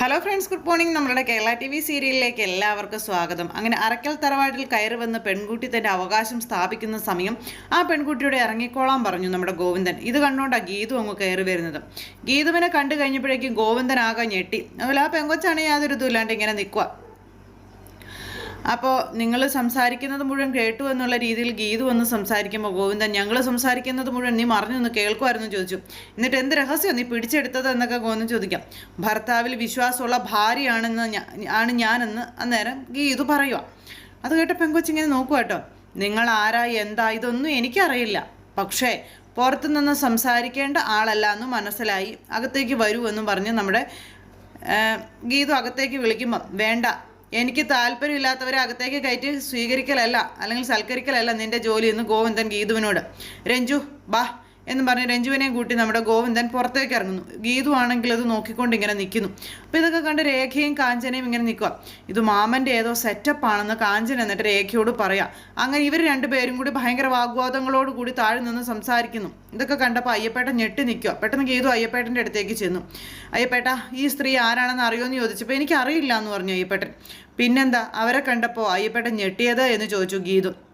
Hello friends good morning നമ്മുടെ Kerala T V സീരിയലിലേക്ക് എല്ലാവർക്കും സ്വാഗതം. അങ്ങനെ അറക്കൽ തറവാട്ടിൽ കയറി വന്ന് പെൺകുട്ടി തന്റെ അവകാശം സ്ഥാപിക്കുന്ന സമയം ആ പെൺകുട്ടിയുടെ ഇറങ്ങിക്കോളാൻ പറഞ്ഞു നമ്മുടെ ഗോവിന്ദൻ. ഇത് കണ്ടുകൊണ്ടാണ് ഗീതു അങ്ങ് കയറി വരുന്നത്. ഗീതുവിനെ കണ്ടു കഴിഞ്ഞപ്പോഴേക്കും ഗോവിന്ദൻ ആകെ ഞെട്ടി. അതുപോലെ ആ പെങ്കൊച്ചാണെങ്കിൽ യാതൊരു ഇതുമില്ലാണ്ട് ഇങ്ങനെ നിൽക്കുക അപ്പോൾ നിങ്ങൾ സംസാരിക്കുന്നത് മുഴുവൻ കേട്ടു എന്നുള്ള രീതിയിൽ ഗീതു വന്ന് സംസാരിക്കുമ്പോൾ ഗോവിന്ദൻ ഞങ്ങൾ സംസാരിക്കുന്നത് മുഴുവൻ നീ മറിഞ്ഞു ഒന്ന് കേൾക്കുമായിരുന്നു ചോദിച്ചു. എന്നിട്ട് എന്ത് രഹസ്യം നീ പിടിച്ചെടുത്തത് എന്നൊക്കെ ഗോവിന്ദൻ ചോദിക്കാം. ഭർത്താവിൽ വിശ്വാസമുള്ള ഭാര്യയാണെന്ന് ആണ് ഞാനെന്ന് അന്നേരം ഗീതു പറയുക അത് കേട്ട പെങ്കൊച്ചിങ്ങനെ നോക്കുക കേട്ടോ നിങ്ങൾ ആരാ എന്താ ഇതൊന്നും എനിക്കറിയില്ല. പക്ഷേ പുറത്തുനിന്ന് സംസാരിക്കേണ്ട ആളല്ല എന്ന് മനസ്സിലായി. അകത്തേക്ക് വരൂ എന്നും പറഞ്ഞ് നമ്മുടെ ഗീതു അകത്തേക്ക് വിളിക്കുമ്പം വേണ്ട എനിക്ക് താല്പര്യമില്ലാത്തവരെ അകത്തേക്ക് കയറ്റി സ്വീകരിക്കലല്ല അല്ലെങ്കിൽ സൽക്കരിക്കലല്ല നിന്റെ ജോലി എന്ന് ഗോവിന്ദൻ ഗീതുവിനോട്. രഞ്ജു ബാ. എന്ന് പറഞ്ഞ് രഞ്ജുവിനെയും കൂട്ടി നമ്മുടെ ഗോവിന്ദൻ പുറത്തേക്ക് ഇറങ്ങുന്നു. ഗീതു ആണെങ്കിൽ അത് നോക്കിക്കൊണ്ട് ഇങ്ങനെ നിൽക്കുന്നു. അപ്പോൾ ഇതൊക്കെ കണ്ട് രേഖയും കാഞ്ചനയും ഇങ്ങനെ നിൽക്കുക. ഇത് മാമന്റെ ഏതോ സെറ്റപ്പ് ആണെന്ന് കാഞ്ചന എന്നിട്ട് രേഖയോട് പറയാം. അങ്ങനെ ഇവർ രണ്ടുപേരും കൂടി ഭയങ്കര വാഗ്വാദങ്ങളോട് കൂടി താഴെ നിന്ന് സംസാരിക്കുന്നു. ഇതൊക്കെ കണ്ടപ്പോൾ അയ്യപ്പേട്ടൻ ഞെട്ടി നിൽക്കുക. പെട്ടെന്ന് ഗീതു അയ്യപ്പേട്ടന്റെ അടുത്തേക്ക് ചെന്നു. അയ്യപ്പേട്ട ഈ സ്ത്രീ ആരാണെന്ന് അറിയുമെന്ന് ചോദിച്ചപ്പോൾ എനിക്ക് അറിയില്ല എന്ന് പറഞ്ഞു അയ്യപ്പേട്ടൻ. പിന്നെന്താ അവരെ കണ്ടപ്പോൾ അയ്യപ്പേട്ടൻ ഞെട്ടിയത് എന്ന് ചോദിച്ചു ഗീതു.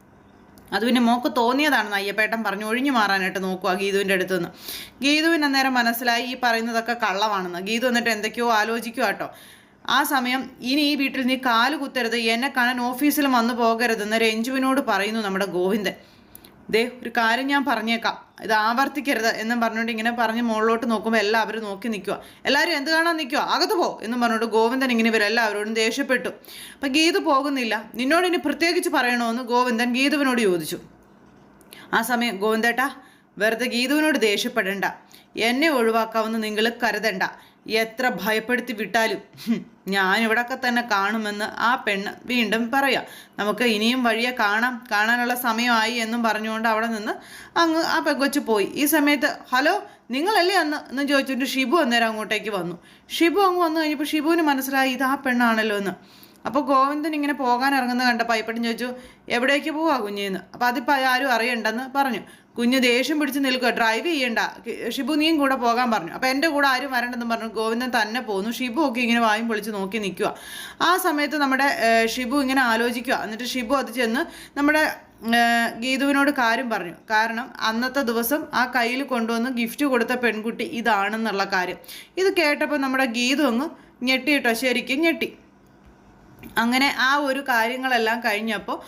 അത് പിന്നെ മോക്ക് തോന്നിയതാണെന്ന് അയ്യപ്പേട്ടൻ പറഞ്ഞു ഒഴിഞ്ഞു മാറാനായിട്ട് നോക്കുക ഗീതുവിന്റെ അടുത്ത് നിന്ന് ഗീതുവിന് അന്നേരം മനസ്സിലായി ഈ പറയുന്നതൊക്കെ കള്ളമാണെന്ന്. ഗീതു എന്നിട്ട് എന്തൊക്കെയോ ആലോചിക്കുക കേട്ടോ ആ സമയം ഇനി ഈ വീട്ടിൽ നീ കാൽ കുത്തരുത് എന്നെ കാണാൻ ഓഫീസിൽ വന്നു പോകരുതെന്ന് രഞ്ജുവിനോട് പറയുന്നു നമ്മുടെ ഗോവിന്ദൻ. ദേ ഒരു കാര്യം ഞാൻ പറഞ്ഞേക്കാം. ഇത് ആവർത്തിക്കരുത് എന്നും പറഞ്ഞുകൊണ്ട് ഇങ്ങനെ പറഞ്ഞ് മുകളിലോട്ട് നോക്കുമ്പോൾ എല്ലാവരും നോക്കി നിൽക്കുക എല്ലാവരും എന്ത് കാണാൻ നിൽക്കുക അകത്ത് പോ എന്നും പറഞ്ഞുകൊണ്ട് ഗോവിന്ദൻ ഇങ്ങനെ ഇവർ എല്ലാവരോടും ദേഷ്യപ്പെട്ടു. അപ്പം ഗീതു പോകുന്നില്ല. നിന്നോട് ഇനി പ്രത്യേകിച്ച് പറയണമെന്ന് ഗോവിന്ദൻ ഗീതുവിനോട് ചോദിച്ചു. ആ സമയം ഗോവിന്ദേട്ടാ വെറുതെ ഗീതുവിനോട് ദേഷ്യപ്പെടേണ്ട. എന്നെ ഒഴിവാക്കാമെന്ന് നിങ്ങൾ കരുതണ്ട. എത്ര ഭയപ്പെടുത്തി വിട്ടാലും. ഞാൻ ഇവിടൊക്കെ തന്നെ കാണുമെന്ന് ആ പെണ്ണ് വീണ്ടും പറയാം. നമുക്ക് ഇനിയും വഴിയെ കാണാം. കാണാനുള്ള സമയമായി എന്നും പറഞ്ഞുകൊണ്ട് അവിടെ നിന്ന് അങ്ങ് ആ പെങ്കൊച്ച് പോയി. ഈ സമയത്ത് ഹലോ നിങ്ങളല്ലേ അന്ന്? എന്ന് ചോദിച്ചിട്ട് ഷിബു അന്നേരം അങ്ങോട്ടേക്ക് വന്നു. ഷിബു അങ്ങ് വന്നു കഴിഞ്ഞപ്പോൾ ഷിബുവിന് മനസ്സിലായി ഇത് ആ പെണ്ണാണല്ലോ എന്ന്. അപ്പോൾ ഗോവിന്ദൻ ഇങ്ങനെ പോകാൻ ഇറങ്ങുന്ന കണ്ട അയ്യപ്പൻ ചോദിച്ചു എവിടേക്ക് പോവാ കുഞ്ഞിന്ന്? അപ്പോൾ അതിപ്പോൾ ആരും അറിയണ്ടെന്ന് പറഞ്ഞു. കുഞ്ഞ് ദേഷ്യം പിടിച്ച് നിൽക്കുക ഡ്രൈവ് ചെയ്യണ്ട. ഷിബു നീയും കൂടെ പോകാൻ പറഞ്ഞു. അപ്പോൾ എന്റെ കൂടെ ആരും വരണ്ടെന്ന് പറഞ്ഞു. ഗോവിന്ദൻ തന്നെ പോന്നു. ഷിബു ഒക്കെ ഇങ്ങനെ വായും പൊളിച്ച് നോക്കി നിൽക്കുക ആ സമയത്ത് നമ്മുടെ ഷിബു ഇങ്ങനെ ആലോചിക്കുക എന്നിട്ട് ഷിബു അത് ചെന്ന് നമ്മുടെ ഗീതുവിനോട് കാര്യം പറഞ്ഞു. കാരണം അന്നത്തെ ദിവസം ആ കയ്യിൽ കൊണ്ടുവന്ന് ഗിഫ്റ്റ് കൊടുത്ത പെൺകുട്ടി ഇതാണെന്നുള്ള കാര്യം. ഇത് കേട്ടപ്പോൾ നമ്മുടെ ഗീതു അങ്ങ് ഞെട്ടി കേട്ടോ ശരിക്കും ഞെട്ടി. അങ്ങനെ ആ ഒരു കാര്യങ്ങളെല്ലാം കഴിഞ്ഞപ്പോൾ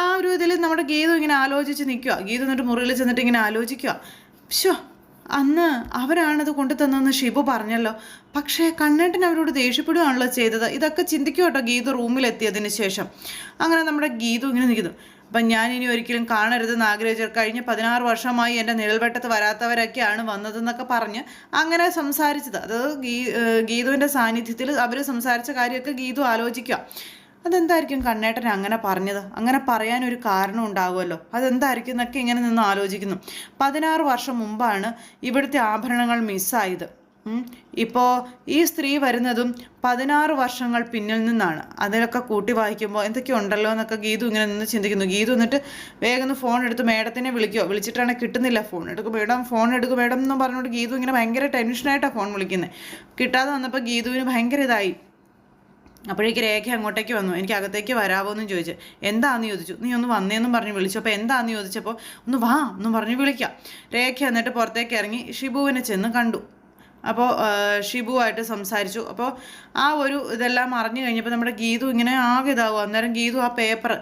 ആ ഒരു ഇതിൽ നമ്മുടെ ഗീതു ഇങ്ങനെ ആലോചിച്ച് നിൽക്കുക. ഗീതു എന്നിട്ട് മുറിയിൽ ചെന്നിട്ട് ഇങ്ങനെ ആലോചിക്കുക. ഷോ അന്ന് അവരാണത് കൊണ്ടു തന്നെന്ന് ഷിബു പറഞ്ഞല്ലോ. പക്ഷേ കണ്ണേട്ടൻ അവരോട് ദേഷ്യപ്പെടുകയാണല്ലോ ചെയ്തത്. ഇതൊക്കെ ചിന്തിക്കുക കേട്ടോ ഗീതു റൂമിലെത്തിയതിന് ശേഷം. അങ്ങനെ നമ്മുടെ ഗീതു ഇങ്ങനെ നിൽക്കുന്നു. അപ്പം ഞാൻ ഇനി ഒരിക്കലും കാണരുതെന്ന് ആഗ്രഹിച്ചു കഴിഞ്ഞ് പതിനാറ് വർഷമായി എന്റെ നിഴൽവട്ടത്ത് വരാത്തവരൊക്കെയാണ് വന്നതെന്നൊക്കെ പറഞ്ഞ് അങ്ങനെ സംസാരിച്ചത്. അത് ഗീ ഗീതുവിന്റെ സാന്നിധ്യത്തിൽ അവർ സംസാരിച്ച കാര്യമൊക്കെ ഗീതു ആലോചിക്കുക. അതെന്തായിരിക്കും കണ്ണേട്ടൻ അങ്ങനെ പറഞ്ഞത്? അങ്ങനെ പറയാൻ ഒരു കാരണം ഉണ്ടാകുമല്ലോ അതെന്തായിരിക്കും എന്നൊക്കെ ഇങ്ങനെ നിന്ന് ആലോചിക്കുന്നു. പതിനാറ് വർഷം മുമ്പാണ് ഇവിടുത്തെ ആഭരണങ്ങൾ മിസ്സായത്. ഇപ്പോൾ ഈ സ്ത്രീ വരുന്നതും പതിനാറ് വർഷങ്ങൾ പിന്നിൽ നിന്നാണ്. അതിലൊക്കെ കൂട്ടി വായിക്കുമ്പോൾ എന്തൊക്കെയുണ്ടല്ലോ എന്നൊക്കെ ഗീതു ഇങ്ങനെ നിന്ന് ചിന്തിക്കുന്നു. ഗീതു എന്നിട്ട് വേഗം ഫോൺ എടുത്ത് മേഡത്തിനെ വിളിക്കുമോ വിളിച്ചിട്ടാണെങ്കിൽ കിട്ടുന്നില്ല ഫോൺ എടുക്കും മേഡം ഫോൺ എടുക്കും മേഡം എന്ന് പറഞ്ഞുകൊണ്ട് ഗീതു ഇങ്ങനെ ഭയങ്കര ടെൻഷനായിട്ടാണ് ഫോൺ വിളിക്കുന്നത് കിട്ടാതെ വന്നപ്പോൾ ഗീതുവിന് ഭയങ്കര ഇതായി. അപ്പോഴേക്ക് രേഖ അങ്ങോട്ടേക്ക് വന്നു. എനിക്ക് അകത്തേക്ക് വരാമോ എന്നും ചോദിച്ചു. എന്താന്ന് ചോദിച്ചു. നീ ഒന്ന് വന്നേന്നും പറഞ്ഞ് വിളിച്ചു. അപ്പോൾ എന്താന്ന് ചോദിച്ചപ്പോൾ ഒന്ന് വാ എന്നും പറഞ്ഞ് വിളിക്കാം. രേഖ എന്നിട്ട് പുറത്തേക്ക് ഇറങ്ങി ഷിബുവിനെ ചെന്ന് കണ്ടു. അപ്പോൾ ഷിബുവായിട്ട് സംസാരിച്ചു. അപ്പോൾ ആ ഒരു ഇതെല്ലാം അറിഞ്ഞു കഴിഞ്ഞപ്പോൾ നമ്മുടെ ഗീതു ഇങ്ങനെ ആകെ ഇതാവും അന്നേരം ഗീതു ആ പേപ്പർ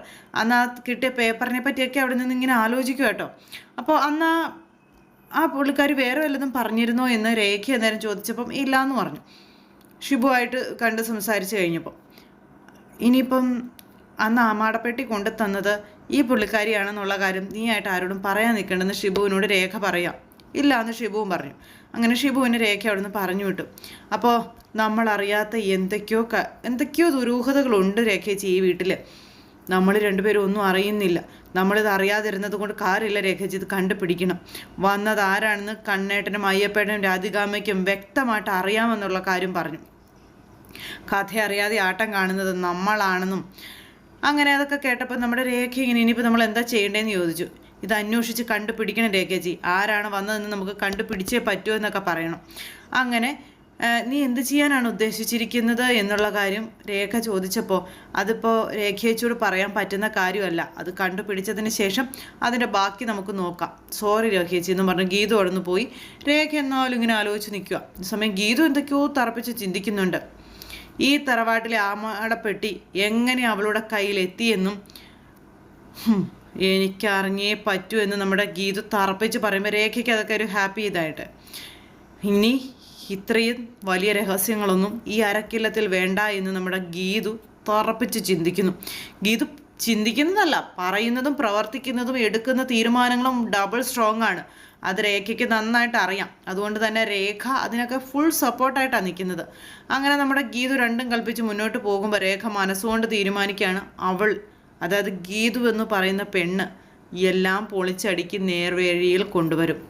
അന്ന് ആ കിട്ടിയ പേപ്പറിനെ പറ്റിയൊക്കെ അവിടെ നിന്ന് ഇങ്ങനെ ആലോചിക്കും കേട്ടോ. അപ്പോൾ അന്ന് ആ പുള്ളിക്കാർ വേറെ വല്ലതും പറഞ്ഞിരുന്നോ എന്ന് രേഖ അന്നേരം ചോദിച്ചപ്പം ഇല്ല എന്ന് പറഞ്ഞു. ഷിബുവായിട്ട് കണ്ട് സംസാരിച്ച് കഴിഞ്ഞപ്പോൾ ഇനിയിപ്പം അന്ന് ആമാടപ്പെട്ടി കൊണ്ടു തന്നത് ഈ പുള്ളിക്കാരിയാണെന്നുള്ള കാര്യം നീയായിട്ട് ആരോടും പറയാൻ നിൽക്കണ്ടെന്ന് ഷിബുവിനോട് രേഖ പറയാം. ഇല്ല എന്ന് ഷിബുവും പറഞ്ഞു. അങ്ങനെ ഷിബുവിന് രേഖ അവിടുന്ന് പറഞ്ഞു വിട്ടു. അപ്പോൾ നമ്മളറിയാത്ത എന്തൊക്കെയോ ക എന്തൊക്കെയോ ദുരൂഹതകളുണ്ട് രേഖേച്ചി ഈ വീട്ടിൽ നമ്മൾ രണ്ടുപേരും ഒന്നും അറിയുന്നില്ല. നമ്മളിത് അറിയാതിരുന്നത് കൊണ്ട് കാര്യമില്ല രേഖേച്ചി ഇത് കണ്ടുപിടിക്കണം. വന്നത് ആരാണെന്ന് കണ്ണേട്ടനും അയ്യപ്പേട്ടനും രാധികാമയ്ക്കും വ്യക്തമായിട്ട് അറിയാമെന്നുള്ള കാര്യം പറഞ്ഞു. കഥ അറിയാതെ ആട്ടം കാണുന്നത് നമ്മളാണെന്നും. അങ്ങനെ അതൊക്കെ കേട്ടപ്പോൾ നമ്മുടെ രേഖ ഇങ്ങനെ ഇനിയിപ്പോൾ നമ്മൾ എന്താ ചെയ്യേണ്ടതെന്ന് ചോദിച്ചു. ഇത് അന്വേഷിച്ച് കണ്ടുപിടിക്കണം രേഖജി. ആരാണ് വന്നതെന്ന് നമുക്ക് കണ്ടുപിടിച്ചേ പറ്റൂ എന്നൊക്കെ പറയണം. അങ്ങനെ നീ എന്ത് ചെയ്യാനാണ് ഉദ്ദേശിച്ചിരിക്കുന്നത് എന്നുള്ള കാര്യം രേഖ ചോദിച്ചപ്പോൾ അതിപ്പോൾ രേഖയച്ചോട് പറയാൻ പറ്റുന്ന കാര്യമല്ല. അത് കണ്ടുപിടിച്ചതിന് ശേഷം അതിന്റെ ബാക്കി നമുക്ക് നോക്കാം. സോറി രേഖയച്ചി എന്ന് പറഞ്ഞ് ഗീതു അവിടെ നിന്ന് പോയി. രേഖ എന്നാലും ഇങ്ങനെ ആലോചിച്ച് നിൽക്കുക സമയം ഗീതു എന്തൊക്കെയോ തറപ്പിച്ച് ചിന്തിക്കുന്നുണ്ട്. ഈ തറവാട്ടിലെ ആമാടപ്പെട്ടി എങ്ങനെ അവളുടെ കയ്യിലെത്തിയെന്നും എനിക്കറിഞ്ഞേ പറ്റൂ എന്ന് നമ്മുടെ ഗീതു തറപ്പിച്ച് പറയുമ്പോൾ രേഖയ്ക്ക് അതൊക്കെ ഒരു ഹാപ്പി ഇതായിട്ട്. ഇനി ഇത്രയും വലിയ രഹസ്യങ്ങളൊന്നും ഈ അരക്കില്ലത്തിൽ വേണ്ട എന്ന് നമ്മുടെ ഗീതു തറപ്പിച്ച് ചിന്തിക്കുന്നു. ഗീതു ചിന്തിക്കുന്നതല്ല പറയുന്നതും പ്രവർത്തിക്കുന്നതും എടുക്കുന്ന തീരുമാനങ്ങളും ഡബിൾ സ്ട്രോങ് ആണ്. അത് രേഖയ്ക്ക് നന്നായിട്ട് അറിയാം. അതുകൊണ്ട് തന്നെ രേഖ അതിനൊക്കെ ഫുൾ സപ്പോർട്ടായിട്ടാണ് നിൽക്കുന്നത്. അങ്ങനെ നമ്മുടെ ഗീതു രണ്ടും കൽപ്പിച്ച് മുന്നോട്ട് പോകുമ്പോൾ രേഖ മനസ്സുകൊണ്ട് തീരുമാനിക്കുകയാണ് അവൾ. അതായത് ഗീതു എന്ന് പറയുന്ന പെണ്ണ് എല്ലാം പൊളിച്ചടുക്കി നേർവേഴിയിൽ കൊണ്ടുവരും.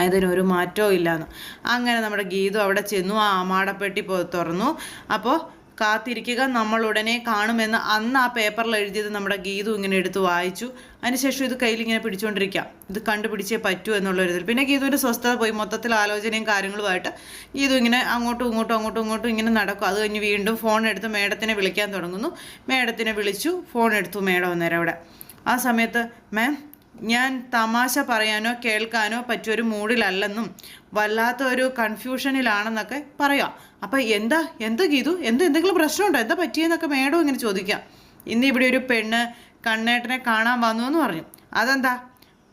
അതിനൊരു മാറ്റവും ഇല്ലാന്ന്. അങ്ങനെ നമ്മുടെ ഗീതു അവിടെ ചെന്നു ആ ആമാടപ്പെട്ടി തുറന്നു. അപ്പോൾ കാത്തിരിക്കുക. നമ്മൾ ഉടനെ കാണുമെന്ന് അന്ന് ആ പേപ്പറിൽ എഴുതിയത് നമ്മുടെ ഗീതു ഇങ്ങനെ എടുത്ത് വായിച്ചു. അതിനുശേഷം ഇത് കയ്യിൽ ഇങ്ങനെ പിടിച്ചുകൊണ്ടിരിക്കാം. ഇത് കണ്ടുപിടിച്ചേ പറ്റൂ എന്നുള്ള ഒരു ഇതിൽ. പിന്നെ ഗീതുവിന്റെ സ്വസ്ഥത പോയി. മൊത്തത്തിൽ ആലോചനയും കാര്യങ്ങളുമായിട്ട് ഗീതു ഇങ്ങനെ അങ്ങോട്ടും ഇങ്ങോട്ടും അങ്ങോട്ടും ഇങ്ങോട്ടും ഇങ്ങനെ നടക്കും. അത് കഴിഞ്ഞ് വീണ്ടും ഫോൺ എടുത്ത് മേഡത്തിനെ വിളിക്കാൻ തുടങ്ങുന്നു. മേഡത്തിനെ വിളിച്ചു. ഫോൺ എടുത്തു മേഡം അന്നേരം അവിടെ. ആ സമയത്ത് മാം ഞാൻ തമാശ പറയാനോ കേൾക്കാനോ പറ്റിയൊരു മൂഡിലല്ലെന്നും വല്ലാത്ത ഒരു കൺഫ്യൂഷനിലാണെന്നൊക്കെ പറയാം. അപ്പം എന്താ? എന്താ ഗീതു? എന്താ എന്തെങ്കിലും പ്രശ്നമുണ്ടോ? എന്താ പറ്റിയെന്നൊക്കെ മേഡം ഇങ്ങനെ ചോദിക്കാം. ഇന്ന് ഇവിടെ ഒരു പെണ്ണ് കണ്ണേട്ടനെ കാണാൻ വന്നു എന്ന് പറഞ്ഞു. അതെന്താ?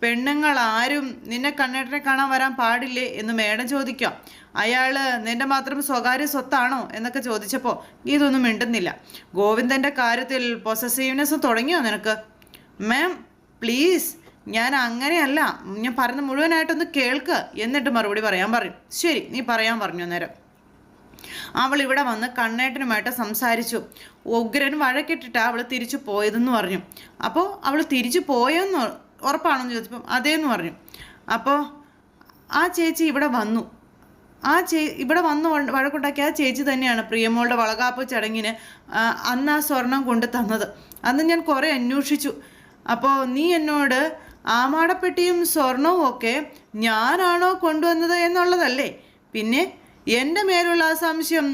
പെണ്ണുങ്ങൾ ആരും നിന്നെ കണ്ണേട്ടനെ കാണാൻ വരാൻ പാടില്ലേ എന്ന് മേഡം ചോദിക്കാം. അയാൾ നിന്റെ മാത്രം സ്വകാര്യ സ്വത്താണോ എന്നൊക്കെ ചോദിച്ചപ്പോൾ ഇതൊന്നും മിണ്ടുന്നില്ല. ഗോവിന്ദന്റെ കാര്യത്തിൽ പൊസസീവ്നെസ് തുടങ്ങിയോ നിനക്ക്? മാം പ്ലീസ് ഞാൻ അങ്ങനെയല്ല ഞാൻ പറഞ്ഞ മുഴുവനായിട്ടൊന്ന് കേൾക്ക്. എന്നിട്ട് മറുപടി പറയാൻ പറയും. ശരി നീ പറയാൻ പറഞ്ഞു അന്നേരം. അവൾ ഇവിടെ വന്ന് കണ്ണേട്ടനുമായിട്ട് സംസാരിച്ചു. ഉഗ്രൻ വഴക്കിട്ടിട്ടാ അവൾ തിരിച്ചു പോയതെന്ന് പറഞ്ഞു. അപ്പോൾ അവൾ തിരിച്ചു പോയെന്ന് ഉറപ്പാണെന്ന് ചോദിച്ചപ്പം അതേന്ന് പറഞ്ഞു. അപ്പോൾ ആ ചേച്ചി ഇവിടെ വന്നു. ആ ചേ ഇവിടെ വന്ന് വഴക്കുണ്ടാക്കിയ ആ ചേച്ചി തന്നെയാണ് പ്രിയമോളുടെ വളകാപ്പ് ചടങ്ങിന് അന്ന് ആ സ്വർണം കൊണ്ട് തന്നത്. അന്ന് ഞാൻ കുറേ അന്വേഷിച്ചു. അപ്പോൾ നീ എന്നോട് ആമാടപ്പെട്ടിയും സ്വർണവും ഒക്കെ ഞാനാണോ കൊണ്ടുവന്നത് എന്നുള്ളതല്ലേ? പിന്നെ എന്റെ മേലുള്ള ആ സംശയം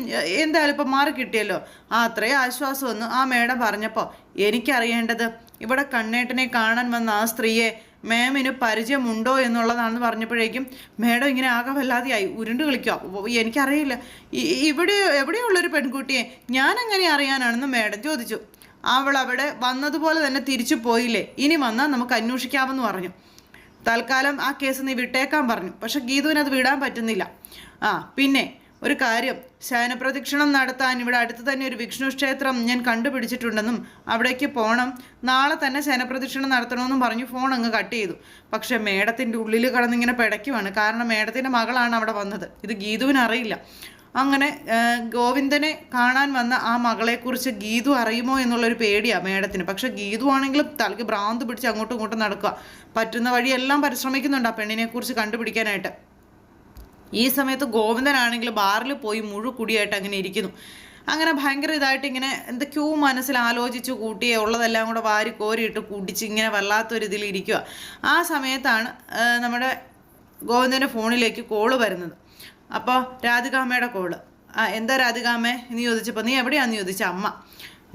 എന്തായാലും ഇപ്പം മാറി കിട്ടിയല്ലോ. ആ അത്രയും ആശ്വാസമൊന്നും ആ മേഡം പറഞ്ഞപ്പോൾ എനിക്കറിയേണ്ടത് ഇവിടെ കണ്ണേട്ടനെ കാണാൻ വന്ന ആ സ്ത്രീയെ മാമിന് പരിചയമുണ്ടോ എന്നുള്ളതാണെന്ന് പറഞ്ഞപ്പോഴേക്കും മേഡം ഇങ്ങനെ ആകെ വല്ലാതെയായി. ഉരുണ്ട് കളിക്കുക എനിക്കറിയില്ല. ഇവിടെ എവിടെയുള്ളൊരു പെൺകുട്ടിയെ ഞാൻ എങ്ങനെ അറിയാനാണെന്ന് മേഡം ചോദിച്ചു. അവൾ അവിടെ വന്നതുപോലെ തന്നെ തിരിച്ചു പോയില്ലേ? ഇനി വന്നാൽ നമുക്ക് അന്വേഷിക്കാമെന്ന് പറഞ്ഞു. തൽക്കാലം ആ കേസ് നീ വിട്ടേക്കാൻ പറഞ്ഞു. പക്ഷെ ഗീതുവിന് അത് വിടാൻ പറ്റുന്നില്ല. ആ പിന്നെ ഒരു കാര്യം. ശയനപ്രദക്ഷിണം നടത്താൻ ഇവിടെ അടുത്ത് തന്നെ ഒരു വിഷ്ണു ക്ഷേത്രം ഞാൻ കണ്ടുപിടിച്ചിട്ടുണ്ടെന്നും അവിടേക്ക് പോകണം നാളെ തന്നെ ശയനപ്രദക്ഷിണം നടത്തണമെന്നും പറഞ്ഞു ഫോൺ അങ്ങ് കട്ട് ചെയ്തു. പക്ഷേ മേഡത്തിന്റെ ഉള്ളിൽ കടന്നിങ്ങനെ പിടയ്ക്കുവാണ്. കാരണം മേഡത്തിന്റെ മകളാണ് അവിടെ വന്നത്. ഇത് ഗീതുവിന് അറിയില്ല അങ്ങനെ ഗോവിന്ദനെ കാണാൻ വന്ന ആ മകളെക്കുറിച്ച് ഗീതു അറിയുമോ എന്നുള്ളൊരു പേടിയാണ് മേഡത്തിന്. പക്ഷെ ഗീതു ആണെങ്കിലും തലയ്ക്ക് ഭ്രാന്ത് പിടിച്ച് അങ്ങോട്ടും ഇങ്ങോട്ടും നടക്കുക. പറ്റുന്ന വഴിയെല്ലാം പരിശ്രമിക്കുന്നുണ്ട് ആ പെണ്ണിനെക്കുറിച്ച് കണ്ടുപിടിക്കാനായിട്ട്. ഈ സമയത്ത് ഗോവിന്ദനാണെങ്കിൽ ബാറിൽ പോയി മുഴു കുടിയായിട്ട് അങ്ങനെ ഇരിക്കുന്നു. അങ്ങനെ ഭയങ്കര ഇതായിട്ട് ഇങ്ങനെ എന്തൊക്കെയോ മനസ്സിൽ ആലോചിച്ച് കൂട്ടിയേ ഉള്ളതെല്ലാം കൂടെ വാരി കോരിയിട്ട് കുടിച്ച് ഇങ്ങനെ വല്ലാത്തൊരു ഇതിൽ ഇരിക്കുക. ആ സമയത്താണ് നമ്മുടെ ഗോവിന്ദന്റെ ഫോണിലേക്ക് കോൾ വരുന്നത്. അപ്പോൾ രാധികാമ്മയുടെ കോൾ. ആ എന്താ രാധികാമ്മേ? എന്ന് ചോദിച്ചപ്പോൾ നീ എവിടെയാണെന്ന് ചോദിച്ച അമ്മ.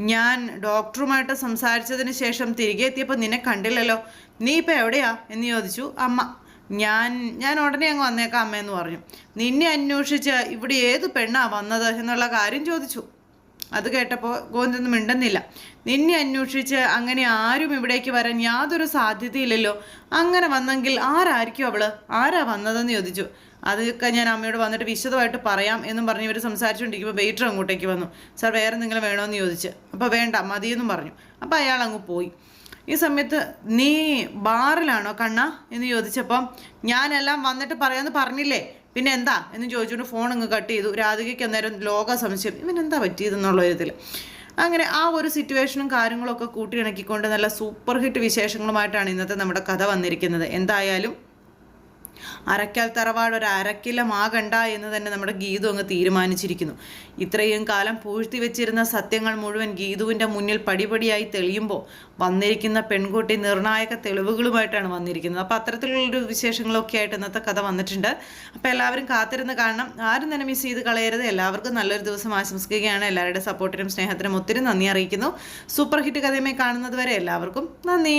ഞാൻ ഡോക്ടറുമായിട്ട് സംസാരിച്ചതിന് ശേഷം തിരികെ എത്തിയപ്പോൾ നിന്നെ കണ്ടില്ലല്ലോ. നീ ഇപ്പോൾ എവിടെയാ? എന്ന് ചോദിച്ചു അമ്മ. ഞാൻ ഞാൻ ഉടനെ അങ്ങ് വന്നേക്കാം അമ്മയെന്ന് പറഞ്ഞു. നിന്നെ അന്വേഷിച്ച് ഇവിടെ ഏത് പെണ്ണാ വന്നത്? എന്നുള്ള കാര്യം ചോദിച്ചു. അത് കേട്ടപ്പോൾ ഗോവിന്ദൊന്നും മിണ്ടുന്നില്ല. നിന്നെ അന്വേഷിച്ച് അങ്ങനെ ആരും ഇവിടേക്ക് വരാൻ യാതൊരു സാധ്യതയില്ലല്ലോ. അങ്ങനെ വന്നെങ്കിൽ ആരായിരിക്കും അവൾ? ആരാ വന്നതെന്ന് ചോദിച്ചു. അതൊക്കെ ഞാൻ അമ്മയോട് വന്നിട്ട് വിശദമായിട്ട് പറയാം എന്നും പറഞ്ഞ് ഇവർ സംസാരിച്ചുകൊണ്ടിരിക്കുമ്പോൾ വെയിറ്റർ അങ്ങോട്ടേക്ക് വന്നു. സാർ വേറെ എന്തെങ്കിലും വേണമെന്ന് ചോദിച്ച്. അപ്പോൾ വേണ്ട മതിയെന്നും പറഞ്ഞു. അപ്പോൾ അയാൾ അങ്ങ് പോയി. ഈ സമയത്ത് നീ ബാറിലാണോ കണ്ണ? എന്ന് ചോദിച്ചപ്പം ഞാനെല്ലാം വന്നിട്ട് പറയാമെന്ന് പറഞ്ഞില്ലേ? പിന്നെ എന്താ എന്ന് ചോദിച്ചുകൊണ്ട് ഫോൺ അങ്ങ് കട്ട് ചെയ്തു. രാധികയ്ക്ക് അന്നേരം ലോക സംശയം ഇവനെന്താ പറ്റിയതെന്നുള്ള ഇതിൽ അങ്ങനെ ആ ഒരു സിറ്റുവേഷനും കാര്യങ്ങളൊക്കെ കൂട്ടിയിണക്കിക്കൊണ്ട് നല്ല സൂപ്പർ ഹിറ്റ് വിശേഷങ്ങളുമായിട്ടാണ് ഇന്നത്തെ നമ്മുടെ കഥ വന്നിരിക്കുന്നത്. എന്തായാലും അരക്കാൽ തറവാട് ഒരു അരക്കിലമാകണ്ട എന്ന് തന്നെ നമ്മുടെ ഗീതു അങ്ങ് തീരുമാനിച്ചിരിക്കുന്നു. ഇത്രയും കാലം പൂഴ്ത്തി വെച്ചിരുന്ന സത്യങ്ങൾ മുഴുവൻ ഗീതുവിന്റെ മുന്നിൽ പടിപടിയായി തെളിയുമ്പോൾ വന്നിരിക്കുന്ന പെൺകുട്ടി നിർണായക തെളിവുകളുമായിട്ടാണ് വന്നിരിക്കുന്നത്. അപ്പോൾ അത്തരത്തിലുള്ളൊരു വിശേഷങ്ങളൊക്കെ ആയിട്ട് ഇന്നത്തെ കഥ വന്നിട്ടുണ്ട്. അപ്പോൾ എല്ലാവരും കാത്തിരുന്ന് കാണണം. ആരും തന്നെ മിസ് ചെയ്ത് കളയരുത്. എല്ലാവർക്കും നല്ലൊരു ദിവസം ആശംസിക്കുകയാണ്. എല്ലാവരുടെ സപ്പോർട്ടിനും സ്നേഹത്തിനും ഒത്തിരി നന്ദി അറിയിക്കുന്നു. സൂപ്പർ ഹിറ്റ് കഥയുമായി കാണുന്നത് വരെ എല്ലാവർക്കും നന്ദി.